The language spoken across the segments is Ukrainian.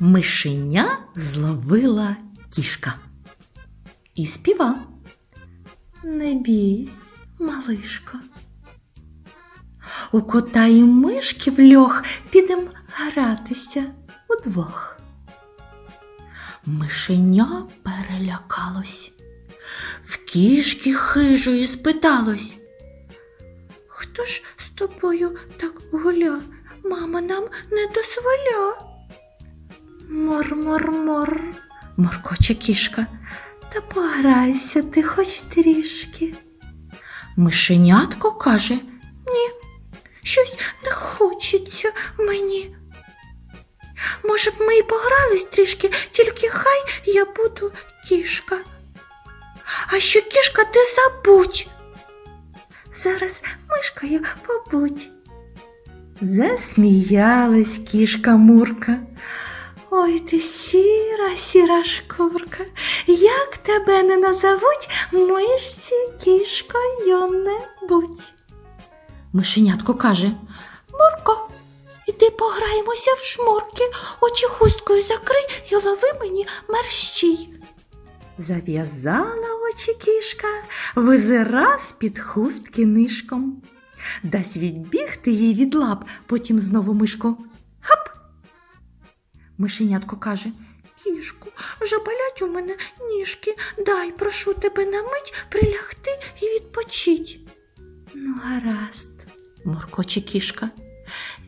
Мишеня зловила кішка і співа. Не бійсь, малишко. У кота і мишки в льох підем гратися удвох. Мишеня перелякалось. В кішки хижої спиталось. Хто ж з тобою так гуля? Мама нам не дозволя. Мор-мор-мор, моркоче кішка, та пограйся ти хоч трішки. Мишенятко каже, ні, щось не хочеться мені. Може б ми й погрались трішки, тільки хай я буду кішка. А що кішка ти забудь. Зараз мишкою побудь. Засміялась кішка Мурка. Ой ти сіра, сіра шкурка, як тебе не назовуть, мишці кішкою не будь. Мишенятко каже Мурко, іди пограємося в шмурки, очі хусткою закрий і лови мені мерщій. Зав'язала очі кішка, визира з-під хустки нишком. Дасть відбігти їй від лап, потім знову мишку. Мишенятко каже Кішку, вже болять у мене ніжки, дай, прошу тебе на мить прилягти і відпочить. Ну, гаразд, моркоче кішка.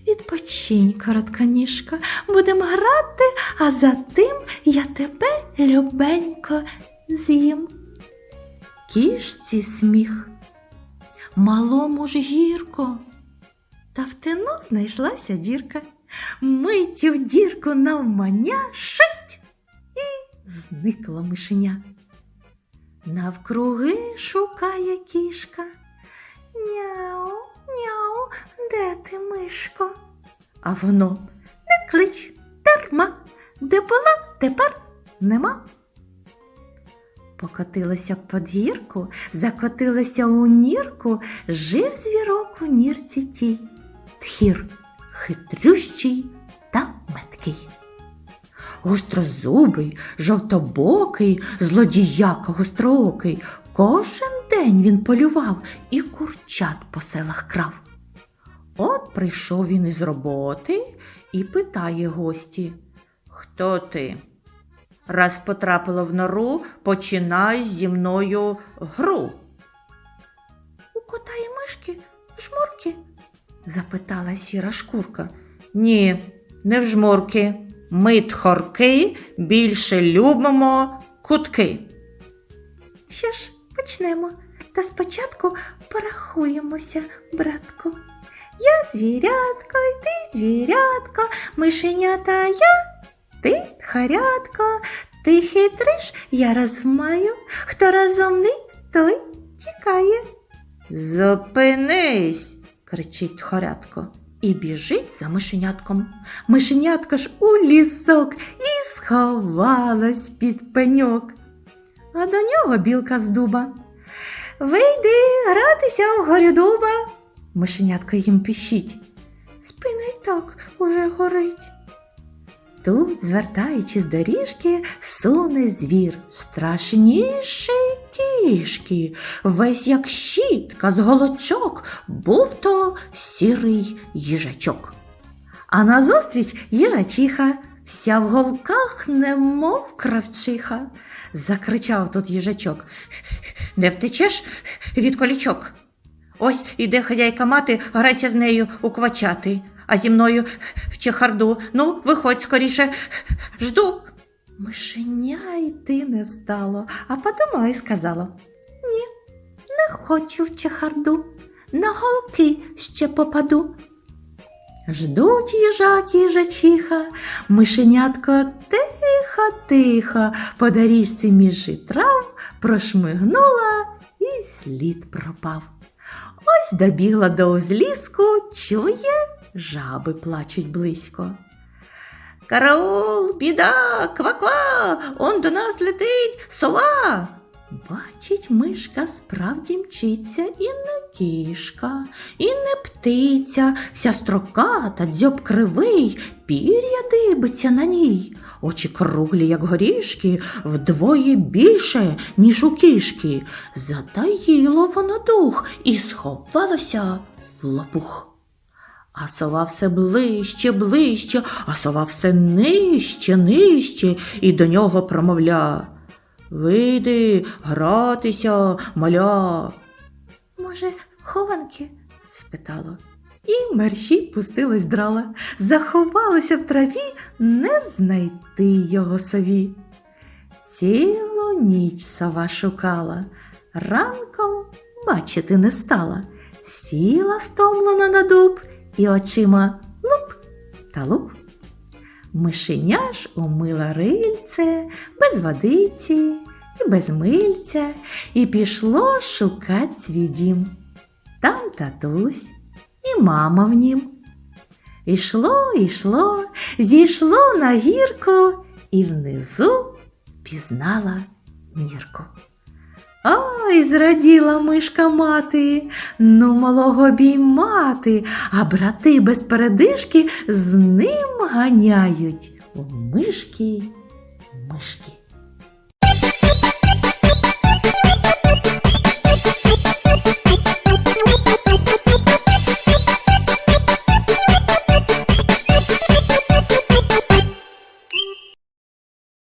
Відпочинь, коротконіжка, будемо грати, а за тим я тебе любенько з'їм. Кішці сміх, малому ж гірко. Та в тину знайшлася дірка. Миттю дірку навмання шесть і зникла мишеня. Навкруги шукає кішка. Няу, няу, де ти, мишко? А воно не клич, дарма, де була, тепер нема. Покотилася под гірку, закотилася у нірку, жив звірок у нірці тій. Тхір хитрющий та меткий. Гострозубий, жовтобокий, злодіяка гостроокий. Кожен день він полював і курчат по селах крав. От прийшов він із роботи і питає гості Хто ти? Раз потрапила в нору, починай зі мною гру. Запитала сіра шкурка. Ні, не в жмурки. Ми тхорки більше любимо кутки. Що ж, почнемо. Та спочатку порахуємося, братку. Я звірятко, і ти звірятко, мишенята я, ти тхарятко, ти хитриш, я розмаю, хто розумний, той тікає. Зупинись, кричить тхорятко і біжить за мишенятком. Мишенятко ж у лісок і сховалась під пеньок. А до нього білка з дуба. Вийди гратися у горю дуба. Мишенятко їм піщить. Спина й так уже горить. Тут, звертаючись з доріжки, суне звір страшніший тішки, весь як щітка з голочок, був то сірий їжачок. А назустріч їжачиха, вся в голках, немов кравчиха. Закричав тут їжачок. Не втечеш від колічок? Ось іде хазяйка мати, грайся з нею у квачати, а зі мною в чехарду. Ну, виходь скоріше, жду. Мишеня йти не стало, а подумала і сказала Ні, не хочу в чехарду, на голки ще попаду. Ждуть їжак і їжачиха, мишенятко тихо-тихо по доріжці між трав прошмигнула і слід пропав. Ось добігла до узліску, чує, жаби плачуть близько. Караул, біда, ква-ква, он до нас летить сова. Бачить, мишка справді мчиться і не кішка, і не птиця, вся строката, дзьоб кривий, пір'я дибиться на ній, очі круглі, як горішки, вдвоє більше, ніж у кішки. Затаїло воно дух і сховалося в лопух. А сова все ближче, ближче, а сова все нижче, нижче, і до нього промовля. Вийди гратися, маля. Може, хованки? спитало. І мерщій пустилась драла, заховалася в траві, не знайти його сові. Цілу ніч сова шукала, ранком бачити не стала, сіла стомлена на дуб і очима луп та луп. Мишеня ж умила рильце без водиці і без мильця, і пішло шукать свій дім. Там татусь і мама в нім. Ішло, ішло, зійшло на гірку і внизу пізнала Мірку. Ой, зраділа мишка мати, ну малого обіймати, а брати без передишки з ним ганяють у мишки мишки.